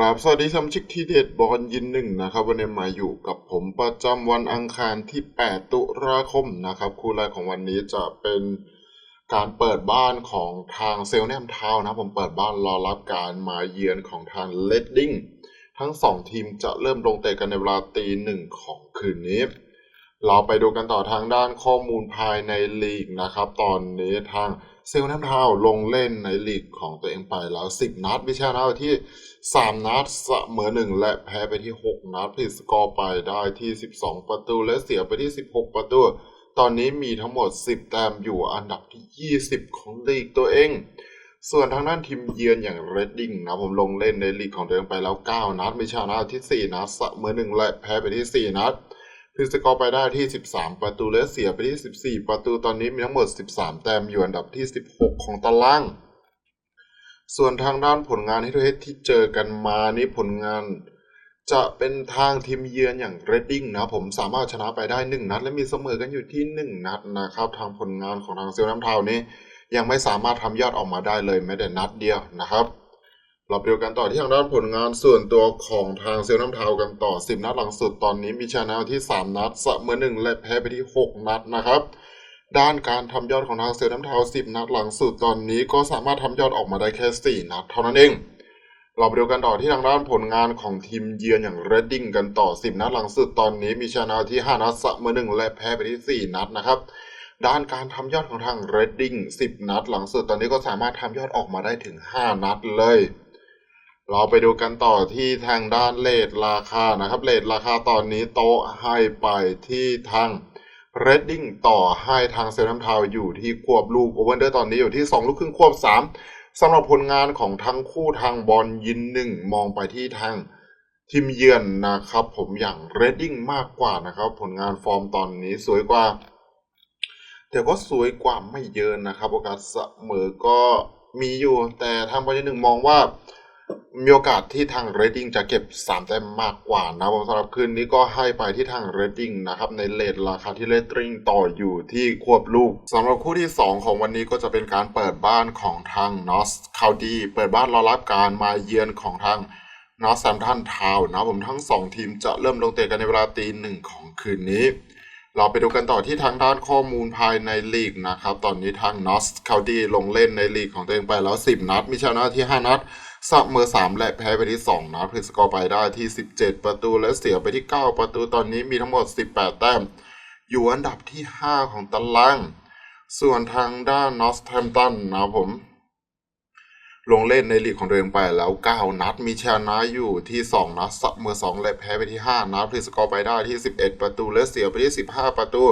กราบสวัสดีสมาชิกทีเด็ดบอลยินหนึ่งนะครับ วันนี้มาอยู่กับผมประจำวันอังคารที่ 8 ตุลาคมนะครับ คู่แรกของวันนี้จะเป็นการเปิดบ้านของทางเซลแนมทาวน์นะผมเปิดบ้านรอรับการมาเยือนของทางเลดดิ้งทั้ง 2 ทีมจะเริ่มลงเตะกันในเวลาตีหนึ่งของคืนนี้ เราไปดูกันต่อทางด้านข้อมูลภายในลีกนะครับ ตอนนี้ทาง เซลน้ำเทาวลงเล่นในลีกของตัวเองไปแล้ว 10 นัดวิชานาที่ 3 นัดเสมอ1 และแพ้ไปที่ 6 นัดผลิตสกอร์ไปได้ที่ 12 ประตู และเสียไปที่ 16 ประตู ตอนนี้มีทั้งหมด 10 แต้มอยู่อันดับที่ 20 ของลีกตัวเอง ส่วนทางด้านทีมเยือนอย่างเรดดิ้งนะผมลงเล่นในลีกของตัวเองไปแล้ว 9 นัดวิชานาที่ 4 นัดเสมอ1 และแพ้ไปที่ 4 นัด พิสกอร์ไปได้ที่ 13 ประตูและเสียไปที่ 14 ประตูตอนนี้มีทั้งหมด 13 แต้มอยู่อันดับที่ 16 ของตาราง ส่วนทางด้านผลงานที่เที่เจอกันมานี่ผลงาน จะเป็นทางทีมเยือนอย่างเรดดิ้งนะผมสามารถชนะไปได้ 1 นัด และมีเสมอกันอยู่ที่ 1 นัดนะครับทางผลงานของทางเซลน้ำเทานี้ยังไม่สามารถทำยอดออกมาได้เลยแม้แต่นัดเดียวนะครับ เราไปดูกันต่อที่ทางด้านผลงานส่วนตัวของทางเซลน้ำเทากันต่อ 10 นัดหลังสุดตอนนี้มีชนะที่ 3 นัดเสมอ1และแพ้ไปที่ 6 นัดนะครับด้านการทำยอดของทางเซลน้ำเทา 10 นัดหลังสุดตอนนี้ก็สามารถทำยอดออกมาได้แค่ 4 นัดเท่านั้นเอง เราไปดูกันต่อที่ทางด้านผลงานของทีมเยือนอย่างเรดดิ้งกันต่อ 10 นัดหลังสุดตอนนี้มีชนะที่ 5 นัดเสมอ1และแพ้ไปที่ 4 นัดนะครับด้านการทำยอดของทางเรดดิ้ง10 นัดหลังสุดตอนนี้ก็สามารถทำยอดออกมาได้ถึง 5 นัดเลย เราไปดูกันต่อที่ทางด้านเลทราคานะครับเลทราคาตอนนี้โต๊ะให้ไปที่ทางเรดดิ้งต่อให้ทางเซนัมทาวอยู่ที่ควบลูกโอเวอร์เดอร์ตอนนี้อยู่ที่ 2 ลูกครึ่งควบ 3สำหรับผลงานของทั้งคู่ทางบอลยินหนึ่งมองไปที่ทางทีมเยือนนะครับ ผมอย่างเรดดิ้งมากกว่านะครับ ผลงานฟอร์มตอนนี้สวยกว่า แต่ก็สวยกว่าไม่เยอะนะครับ โอกาสเสมอก็มีอยู่ แต่ทางบอลยินหนึ่งมองว่า มีโอกาสที่ทางเรดดิ้งจะเก็บ 3 แต้มมากกว่านะผมสำหรับคืนนี้ก็ให้ไปที่ทางเรดดิ้งนะครับในเลทราคาที่เรดดิ้งต่ออยู่ที่ควบลูกสำหรับคู่ที่ 2 ของวันนี้ก็จะเป็นการเปิดบ้านของทางนอสคาวดีเปิดบ้านรอรับการมาเยือนของทางนอสแซมทันทาวนะผมทั้ง 2 ทีมจะเริ่มลงเตะกันในเวลาตีหนึ่งของคืนนี้ เราไปดูกันต่อที่ทางด้านข้อมูลภายในลีกนะครับ ตอนนี้ทางนอสคาวดีลงเล่นในลีกของตัวเองไปแล้ว 10 นัด มีชนะที่ 5 นัด เสมอ3 และแพ้ไปที่2นัดพลิสกอร์ไปได้ที่ 17 ประตูและเสียไปที่ 9 ประตูตอนนี้มีทั้งหมด 18 แต้ม อยู่อันดับที่ 5 ของตาราง ส่วนทางด้านนอสแทมตันนะผม ลงเล่นในลีกของตัวเองไปแล้ว 9 นัดมีชนะอยู่ที่ 2 นัดเสมอ2 และแพ้ไปที่ 5นัดพลิสกอร์ไปได้ที่ 11 ประตูและเสียไปที่ 15 ประตู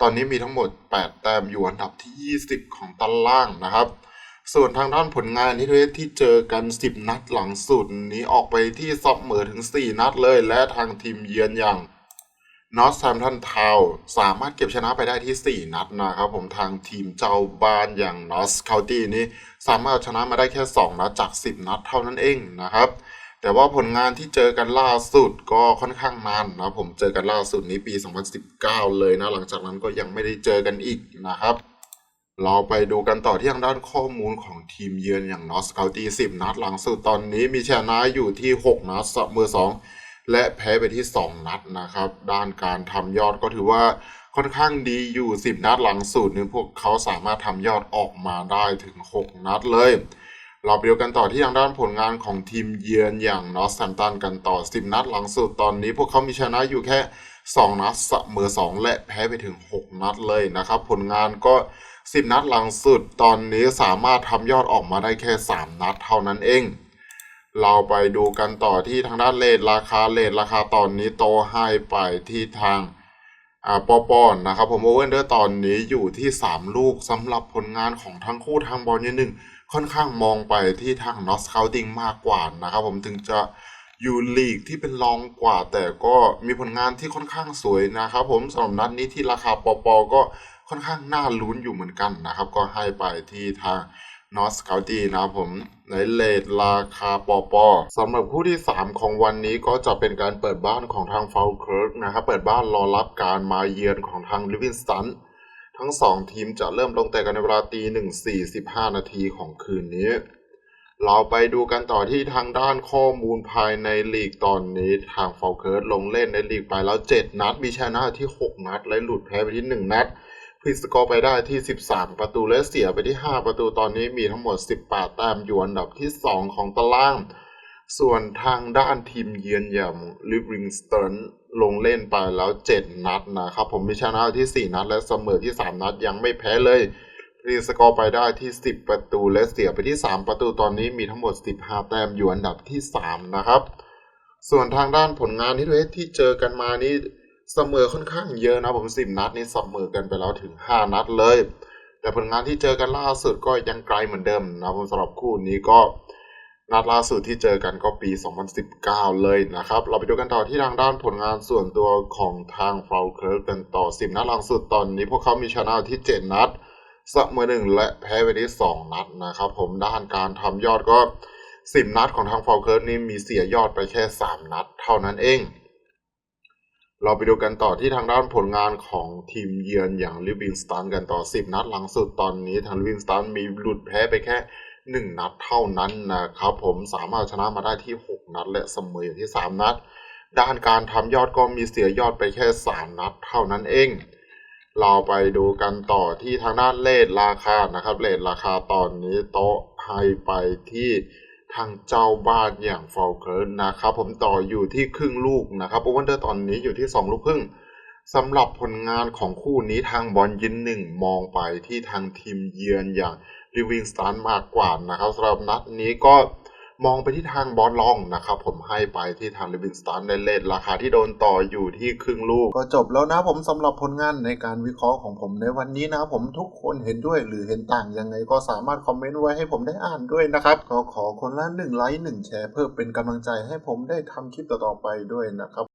ตอนนี้มีทั้งหมด 8 แต้มอยู่อันดับที่ 20 ของตารางนะครับ ส่วนทางด้านผลงานที่ที่เจอกัน 10 นัดหลังสุดนี้ออกไปที่ซับเหมอถึง 4 นัดเลย และทางทีมเยือนอย่างนอตแซมทันทาวสามารถเก็บชนะไปได้ที่ 4 นัดนะครับผมทางทีมเจ้าบ้านอย่างนอสคาวตี้นี้ สามารถชนะมาได้แค่ 2 นัดจาก 10 นัดเท่านั้นเองนะครับแต่ว่าผลงานที่เจอกันล่าสุดก็ค่อนข้างนานนะผมเจอกันล่าสุดนี้ปี 2019 เลยนะ หลังจากนั้นก็ยังไม่ได้เจอกันอีกนะครับ เราไปดูกันต่อที่ทางด้านข้อมูลของทีมเยือนอย่างนอสเกาตี10นัดหลังสุดตอนนี้มีชนะอยู่ที่ 6 นัดเสมอ2 และแพ้ไปที่ 2 นัดนะครับ ด้านการทำยอดก็ถือว่าค่อนข้างดีอยู่ 10 นัดหลังสุดนี่พวกเขาสามารถทำยอดออกมาได้ถึง 6 นัดเลย เราไปดูกันต่อที่ทางด้านผลงานของทีมเยือนอย่างนอสแซมตันกันต่อ 10 นัดหลังสุดตอนนี้ พวกเขามีชนะอยู่แค่ 2 นัดเสมอ 2 และแพ้ไปถึง 6 นัดเลยนะครับ ผลงานก็ 10 นัดหลังสุด ตอนนี้สามารถทำยอดออกมาได้แค่ 3 นัดเท่านั้นเอง เราไปดูกันต่อที่ทางด้านเลทราคาเลทราคาตอนนี้โตให้ไปที่ทางอ่าปอปอนนะครับผมโอเวอร์เดอร์ตอนนี้อยู่ที่ 3 ลูกสำหรับผลงานของทั้งคู่ทางบอลยืนหนึ่งค่อนข้างมองไปที่ทางนอสเคาติงมากกว่านะครับผมถึงจะ อยู่ลีกที่เป็นรองกว่า แต่ก็มีผลงานที่ค่อนข้างสวยนะครับ ผมสำหรับนัดนี้ที่ราคาปอปอก็ค่อนข้างน่าลุ้นอยู่เหมือนกันนะครับ ก็ให้ไปที่ทางนอสคา u ตีนะครับผมในเลทราคาปอปอสำหรับคู่ที่ 3 ของวันนี้ก็จะเป็นการเปิดบ้านของทางฟาวเคิร์กนะครับ เปิดบ้านรอรับการมาเยือนของทางลิวินสตันทั้ง 2 ทีมจะเริ่มลงเตะกันในเวลาตีหนึ่งสี่สิบห้านาทีของคืนนี้ เราไปดูกันต่อที่ทางด้านข้อมูลภายในลีกตอนนี้ทางฟอลเคิร์สลงเล่นในลีกไปแล้ว 7 นัดมีชนะที่ 6 นัด และหลุดแพ้ไปที่ 1 นัดพิสกอร์ไปได้ที่ 13 ประตูและเสียไปที่ 5 ประตูตอนนี้มีทั้งหมด 18 แต้มอยู่อันดับที่ 2 ของตาราง ส่วนทางด้านทีมเยือนอย่างลิฟริงสเตนลงเล่นไปแล้ว 7 นัดนะครับผมมีชนะที่ 4 นัด และเสมอที่ 3 นัดยังไม่แพ้เลย รีสกอร์ไปได้ที่ 10 ประตูและเสียไปที่ 3 ประตูตอนนี้มีทั้งหมด 15 แต้มอยู่อันดับที่ 3 นะครับ ส่วนทางด้านผลงานที่เวทที่เจอกันมานี่เสมอค่อนข้างเยอะนะผม10 นัดนี่เสมอกันไปแล้วถึง 5 นัดเลย แต่ผลงานที่เจอกันล่าสุดก็ยังไกลเหมือนเดิมนะผมสำหรับคู่นี้ก็นัดล่าสุดที่เจอกันก็ปี 2019 เลยนะครับ เราไปดูกันต่อที่ทางด้านผลงานส่วนตัวของทางฟลาวเคิร์กันต่อ 10 นัดหลังสุดตอนนี้พวกเขามีชนะที่ 7 นัด เสมอหนึ่งและแพ้ไปที่2นัดนะครับผมด้านการทำยอดก็ 10 นัดของทางฟลาวเคิร์นี่มีเสียยอดไปแค่ 3 นัดเท่านั้นเอง เราไปดูกันต่อที่ทางด้านผลงานของทีมเยือนอย่างลิวิงสตันกันต่อ 10 นัดหลังสุดตอนนี้ทางลิวิงสตันมีหลุดแพ้ไปแค่1 นัดเท่านั้นนะครับผมสามารถชนะมาได้ที่ 6 นัด และเสมออยู่ที่ 3 นัด ด้านการทำยอดก็มีเสียยอดไปแค่ 3 นัดเท่านั้นเอง เราไปดูกันต่อที่ทางด้านเลทราคานะครับเลทราคาตอนนี้โต๊ะให้ไปที่ทางเจ้าบ้านอย่างฟอลเคิร์นะครับ ผมต่ออยู่ที่ครึ่งลูกนะครับโอเวอร์เดอร์ตอนนี้อยู่ที่ 2 ลูกครึ่งสำหรับผลงานของคู่นี้ทางบอลยินหนึ่งมองไปที่ทางทีมเยือนอย่างลิวิงสตันมากกว่านะครับสำหรับนัดนี้ก็ มองไปที่ทางบอลลองนะครับผมให้ไปที่ทางลิวินสตันในเลทราคาที่โดนต่ออยู่ที่ครึ่งลูก ก็จบแล้วนะผมสำหรับผลงานในการวิเคราะห์ของผมในวันนี้นะผมทุกคนเห็นด้วยหรือเห็นต่างยังไงก็สามารถคอมเมนต์ไว้ให้ผมได้อ่านด้วยนะครับก็ขอคนละหนึ่งไลค์หนึ่งแชร์เพื่อเป็นกำลังใจให้ผมได้ทำคลิปต่อๆไปด้วยนะครับ